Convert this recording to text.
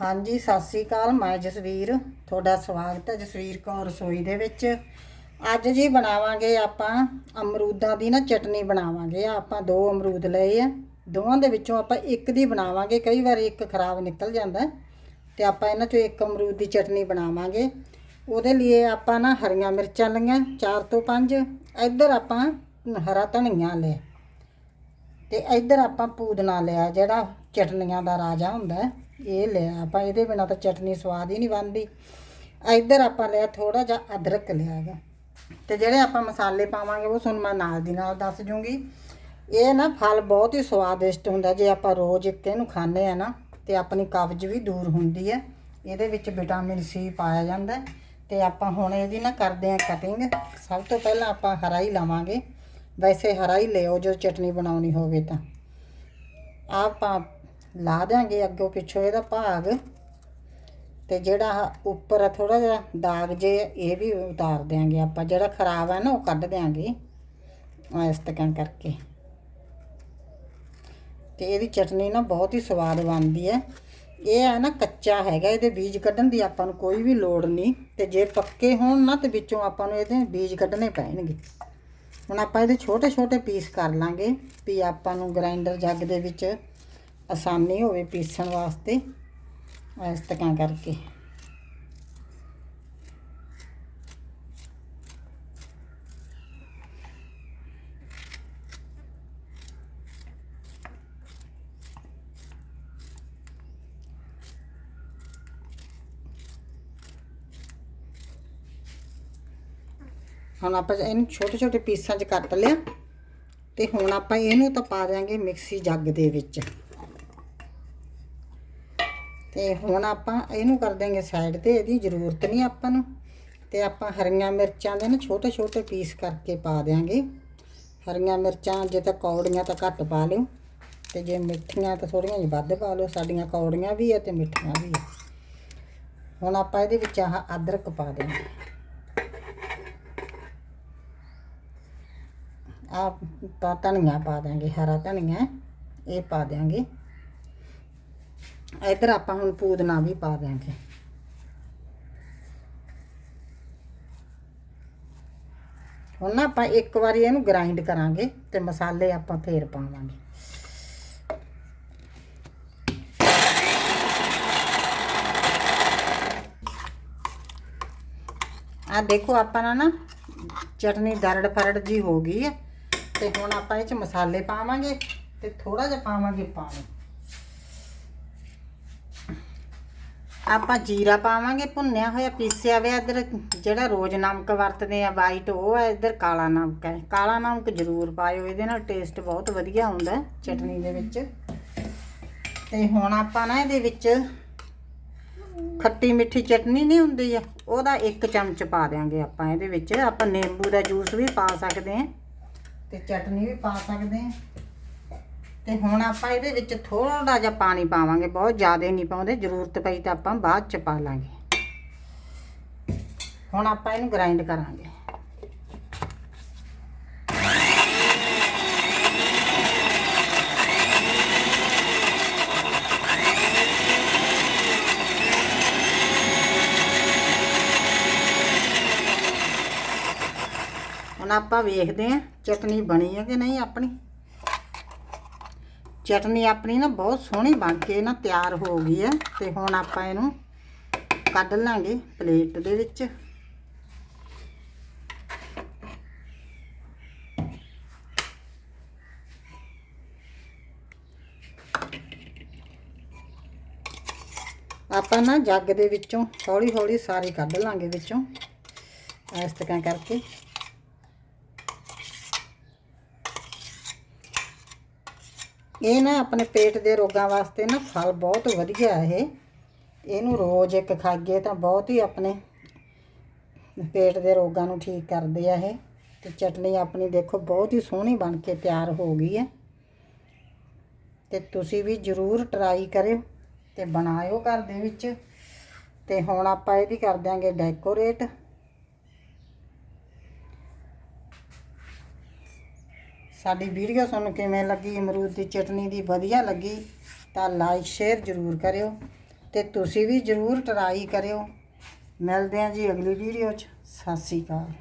ਹਾਂਜੀ ਸਤਿ ਸ੍ਰੀ ਅਕਾਲ। ਮੈਂ ਜਸਵੀਰ। ਤੁਹਾਡਾ ਸਵਾਗਤ ਹੈ ਜਸਵੀਰ ਕੌਰ ਰਸੋਈ ਦੇ ਵਿੱਚ। ਅੱਜ ਜੀ ਬਣਾਵਾਂਗੇ ਆਪਾਂ ਅਮਰੂਦਾਂ ਦੀ ਨਾ ਚਟਨੀ ਬਣਾਵਾਂਗੇ। ਆਪਾਂ ਦੋ ਅਮਰੂਦ ਲਏ ਆ। ਦੋਵਾਂ ਦੇ ਵਿੱਚੋਂ ਆਪਾਂ ਇੱਕ ਦੀ ਬਣਾਵਾਂਗੇ। ਕਈ ਵਾਰ ਇੱਕ ਖਰਾਬ ਨਿਕਲ ਜਾਂਦਾ ਹੈ, ਤੇ ਆਪਾਂ ਇਹਨਾਂ ਚੋਂ ਇੱਕ ਅਮਰੂਦ ਦੀ ਚਟਨੀ ਬਣਾਵਾਂਗੇ। ਉਹਦੇ ਲਈ ਆਪਾਂ ਨਾ ਹਰੀਆਂ ਮਿਰਚਾਂ ਲਈਆਂ 4 ਤੋਂ 5 ਇੱਧਰ ਆਪਾਂ ਹਰਾ ਧਨੀਆ ਲਿਆ। ਤੇ ਇੱਧਰ ਆਪਾਂ ਪੂਦਨਾ ਲਿਆ ਜਿਹੜਾ ਚਟਨੀਆਂ ਦਾ ਰਾਜਾ ਹੁੰਦਾ ਇਹ ਲਿਆ ਆਪਾਂ ਇਹਦੇ ਬਿਨਾ ਤਾਂ ਚਟਨੀ ਸਵਾਦ ਹੀ ਨਹੀਂ ਬਣਦੀ। ਇੱਧਰ ਆਪਾਂ ਲਿਆ ਥੋੜਾ ਜਿਹਾ ਅਦਰਕ ਲਿਆ ਹੈਗਾ। ਤੇ ਜਿਹੜੇ ਆਪਾਂ ਮਸਾਲੇ ਪਾਵਾਂਗੇ ਉਹ ਤੁਹਾਨੂੰ ਮੈਂ ਨਾਲ ਦੀ ਨਾਲ ਦੱਸ ਜੂੰਗੀ। ਇਹ ਨਾ ਫਲ ਬਹੁਤ ਹੀ ਸਵਾਦਿਸ਼ਟ ਹੁੰਦਾ ਜੇ ਆਪਾਂ ਰੋਜ਼ ਇੱਕ ਇਹਨੂੰ ਖਾਂਦੇ ਆ ਨਾ, ਤੇ ਆਪਣੀ ਕਬਜ਼ ਵੀ ਦੂਰ ਹੁੰਦੀ ਹੈ। ਇਹਦੇ ਵਿੱਚ ਵਿਟਾਮਿਨ ਸੀ ਪਾਇਆ ਜਾਂਦਾ ਹੈ। ਤੇ ਆਪਾਂ ਹੁਣ ਇਹਦੀ ਨਾ ਕਰਦੇ ਆ ਕਟਿੰਗ ਸਭ ਤੋਂ ਪਹਿਲਾਂ ਆਪਾਂ ਹਰਾ ਹੀ ਲਵਾਂਗੇ। ਵੈਸੇ ਹਰਾ ਹੀ ਲਿਓ, ਜੋ ਚਟਨੀ ਬਣਾਉਣੀ ਹੋਵੇ ਤਾਂ। ਆਪਾਂ ਲਾ ਦਿਆਂਗੇ ਅੱਗੋਂ ਪਿੱਛੋਂ ਇਹਦਾ ਭਾਗ। ਤੇ ਜਿਹੜਾ ਉੱਪਰ ਆ ਥੋੜਾ ਜਿਹਾ ਦਾਗ ਜੇ, ਇਹ ਵੀ ਉਤਾਰ ਦਿਆਂਗੇ ਆਪਾਂ। ਜਿਹੜਾ ਖਰਾਬ ਹੈ ਨਾ, ਉਹ ਕੱਢ ਦਿਆਂਗੇ ਇਸ ਤਰ੍ਹਾਂ ਕਰਕੇ। ਤੇ ਇਹਦੀ ਚਟਨੀ ਨਾ ਬਹੁਤ ਹੀ ਸਵਾਦ ਬਣਦੀ ਹੈ। ਇਹ ਹੈ ਨਾ ਕੱਚਾ ਹੈਗਾ, ਇਹਦੇ ਬੀਜ ਕੱਢਣ ਦੀ ਆਪਾਂ ਨੂੰ ਕੋਈ ਵੀ ਲੋੜ ਨਹੀਂ। ਤੇ ਜੇ ਪੱਕੇ ਹੋਣ ਨਾ, ਤੇ ਵਿੱਚੋਂ ਆਪਾਂ ਨੂੰ ਇਹਦੇ ਬੀਜ ਕੱਢਣੇ ਪੈਣਗੇ। ਹੁਣ ਆਪਾਂ ਇਹਦੇ ਛੋਟੇ ਛੋਟੇ ਪੀਸ ਕਰ ਲਾਂਗੇ ਵੀ ਆਪਾਂ ਨੂੰ ਗ੍ਰਾਈਂਡਰ ਜੱਗ ਦੇ ਵਿੱਚ ਆਸਾਨੀ ਹੋਵੇ ਪੀਸਣ ਵਾਸਤੇ, ਇਸ ਤਰ੍ਹਾਂ ਕਰਕੇ। ਹੁਣ ਆਪਾਂ ਇਹਨੂੰ ਛੋਟੇ ਛੋਟੇ ਪੀਸਾਂ 'ਚ ਕੱਟ ਲਿਆ ਤੇ ਹੁਣ ਆਪਾਂ ਇਹਨੂੰ ਤਾਂ ਪਾ ਦਿਆਂਗੇ ਮਿਕਸੀ ਜੱਗ ਦੇ ਵਿੱਚ। ਤੇ ਹੁਣ ਆਪਾਂ ਇਹਨੂੰ ਕਰ ਦਿਆਂਗੇ ਸਾਈਡ ਤੇ, ਇਹਦੀ ਜ਼ਰੂਰਤ ਨਹੀਂ ਆਪਾਂ ਨੂੰ। ਤੇ ਆਪਾਂ ਹਰੀਆਂ ਮਿਰਚਾਂ ਦੇ ਨਾ ਛੋਟੇ ਛੋਟੇ ਪੀਸ ਕਰਕੇ ਪਾ ਦਿਆਂਗੇ। ਹਰੀਆਂ ਮਿਰਚਾਂ ਜੇ ਤਾਂ ਕੌੜੀਆਂ ਤਾਂ ਘੱਟ ਪਾ ਲਿਓ। ਤੇ ਜੇ ਮਿੱਠੀਆਂ ਤਾਂ ਥੋੜੀਆਂ ਜਿਹੀ ਵੱਧ ਪਾ ਲਿਓ। ਸਾਡੀਆਂ ਕੌੜੀਆਂ ਵੀ ਆ ਤੇ ਮਿੱਠੀਆਂ ਵੀ ਆ। ਹੁਣ ਆਪਾਂ ਇਹਦੇ ਵਿੱਚ ਆਹ ਅਦਰਕ ਪਾ ਦਿਆਂਗੇ ਆ ਧਨੀਆ ਪਾ ਦਾਂਗੇ ਹਰਾ ਧਨੀਆ। ਇਹ ਪਾ ਦਿਆਂਗੇ। ਇੱਧਰ ਆਪਾਂ ਹੁਣ ਪੂਦਨਾ ਵੀ ਪਾ ਦਿਆਂਗੇ। ਹੁਣ ਨਾ ਆਪਾਂ ਇੱਕ ਵਾਰੀ ਇਹਨੂੰ ਗ੍ਰਾਈਂਡ ਕਰਾਂਗੇ ਤੇ ਮਸਾਲੇ ਆਪਾਂ ਫੇਰ ਪਾਵਾਂਗੇ। ਆ ਦੇਖੋ ਆਪਾਂ ਨਾ ਨਾ ਚਟਨੀ ਦਰੜ ਫਰੜ ਜੀ ਹੋ ਗਈ ਹੈ ਤੇ ਹੁਣ ਆਪਾਂ ਇਹ ਚ ਮਸਾਲੇ ਪਾਵਾਂਗੇ ਤੇ ਥੋੜਾ ਜਿਹਾ ਪਾਵਾਂਗੇ ਪਾਣੀ। ਆਪਾਂ ਜੀਰਾ ਪਾਵਾਂਗੇ, ਭੁੰਨਿਆ ਹੋਇਆ ਪੀਸਿਆ ਹੋਇਆ ਇੱਧਰ, ਜਿਹੜਾ ਰੋਜ਼ ਨਮਕ ਵਰਤਦੇ ਆ ਵਾਈਟ ਉਹ ਹੈ ਇੱਧਰ ਕਾਲਾ ਨਮਕ ਹੈ ਕਾਲਾ ਨਮਕ ਜ਼ਰੂਰ ਪਾਇਓ, ਇਹਦੇ ਨਾਲ ਟੇਸਟ ਬਹੁਤ ਵਧੀਆ ਆਉਂਦਾ ਚਟਨੀ ਦੇ ਵਿੱਚ। ਤੇ ਹੁਣ ਆਪਾਂ ਨਾ ਇਹਦੇ ਵਿੱਚ ਖੱਟੀ ਮਿੱਠੀ ਚਟਨੀ ਨਹੀਂ ਹੁੰਦੀ ਆ, ਉਹਦਾ ਇੱਕ ਚਮਚ ਪਾ ਦਿਆਂਗੇ ਆਪਾਂ ਇਹਦੇ ਵਿੱਚ। ਆਪਾਂ ਨਿੰਬੂ ਦਾ ਜੂਸ ਵੀ ਪਾ ਸਕਦੇ ਹਾਂ, ਤੇ ਚਟਨੀ ਵੀ ਪਾ ਸਕਦੇ ਹਾਂ। ਤੇ ਹੁਣ ਆਪਾਂ ਇਹਦੇ ਵਿੱਚ ਥੋੜਾ ਜਿਹਾ ਪਾਣੀ ਪਾਵਾਂਗੇ, ਬਹੁਤ ਜ਼ਿਆਦਾ ਨਹੀਂ ਪਾਉਂਦੇ, ਜ਼ਰੂਰਤ ਪਈ ਤਾਂ ਆਪਾਂ ਬਾਅਦ ਚ ਪਾ ਲਾਂਗੇ। ਹੁਣ ਆਪਾਂ ਇਹਨੂੰ ਗ੍ਰਾਈਂਡ ਕਰਾਂਗੇ। ਹੁਣ ਆਪਾਂ ਵੇਖਦੇ ਹਾਂ ਚਟਨੀ ਬਣੀ ਹੈ ਕਿ ਨਹੀਂ ਆਪਣੀ। ਚਟਨੀ ਆਪਣੀ ਨਾ ਬਹੁਤ ਸੋਹਣੀ ਬਣ ਕੇ ਨਾ ਤਿਆਰ ਹੋ ਗਈ ਹੈ ਤੇ ਹੁਣ ਆਪਾਂ ਇਹਨੂੰ ਕੱਢ ਲਾਂਗੇ ਪਲੇਟ ਦੇ ਵਿੱਚ। ਆਪਾਂ ਨਾ ਜੱਗ ਦੇ ਵਿੱਚੋਂ ਹੌਲੀ ਹੌਲੀ ਸਾਰੀ ਕੱਢ ਲਾਂਗੇ ਵਿੱਚੋਂ ਇਸ ਤਰ੍ਹਾਂ ਕਰਕੇ। ਇਹ ਨਾ ਆਪਣੇ ਪੇਟ ਦੇ ਰੋਗਾਂ ਵਾਸਤੇ ਨਾ ਫਲ ਬਹੁਤ ਵਧੀਆ ਇਹ। ਇਹਨੂੰ ਰੋਜ਼ ਇੱਕ ਖਾਈਏ ਤਾਂ ਬਹੁਤ ਹੀ ਆਪਣੇ ਪੇਟ ਦੇ ਰੋਗਾਂ ਨੂੰ ਠੀਕ ਕਰਦੇ ਆ ਇਹ। ਤੇ ਚਟਨੀ ਆਪਣੀ ਦੇਖੋ ਬਹੁਤ ਹੀ ਸੋਹਣੀ ਬਣ ਕੇ ਤਿਆਰ ਹੋ ਗਈ ਹੈ। ਤੇ ਤੁਸੀਂ ਵੀ ਜ਼ਰੂਰ ਟਰਾਈ ਕਰਿਓ ਤੇ ਬਣਾਇਓ ਘਰ ਦੇ ਵਿੱਚ। ਤੇ ਹੁਣ ਆਪਾਂ ਇਹਦੀ ਕਰ ਦਿਆਂਗੇ ਡੈਕੋਰੇਟ ਸਾਡੀ ਵੀਡੀਓ ਤੁਹਾਨੂੰ ਕਿਵੇਂ ਲੱਗੀ? ਅਮਰੂਦ ਦੀ ਚਟਨੀ ਦੀ ਵਧੀਆ ਲੱਗੀ ਤਾਂ ਲਾਈਕ ਸ਼ੇਅਰ ਜ਼ਰੂਰ ਕਰਿਓ ਤੇ ਤੁਸੀਂ ਵੀ ਜਰੂਰ ਟਰਾਈ ਕਰਿਓ। ਮਿਲਦੇ ਹਾਂ ਜੀ ਅਗਲੀ ਵੀਡੀਓ 'ਚ। ਸਤਿ ਸ਼੍ਰੀ ਅਕਾਲ।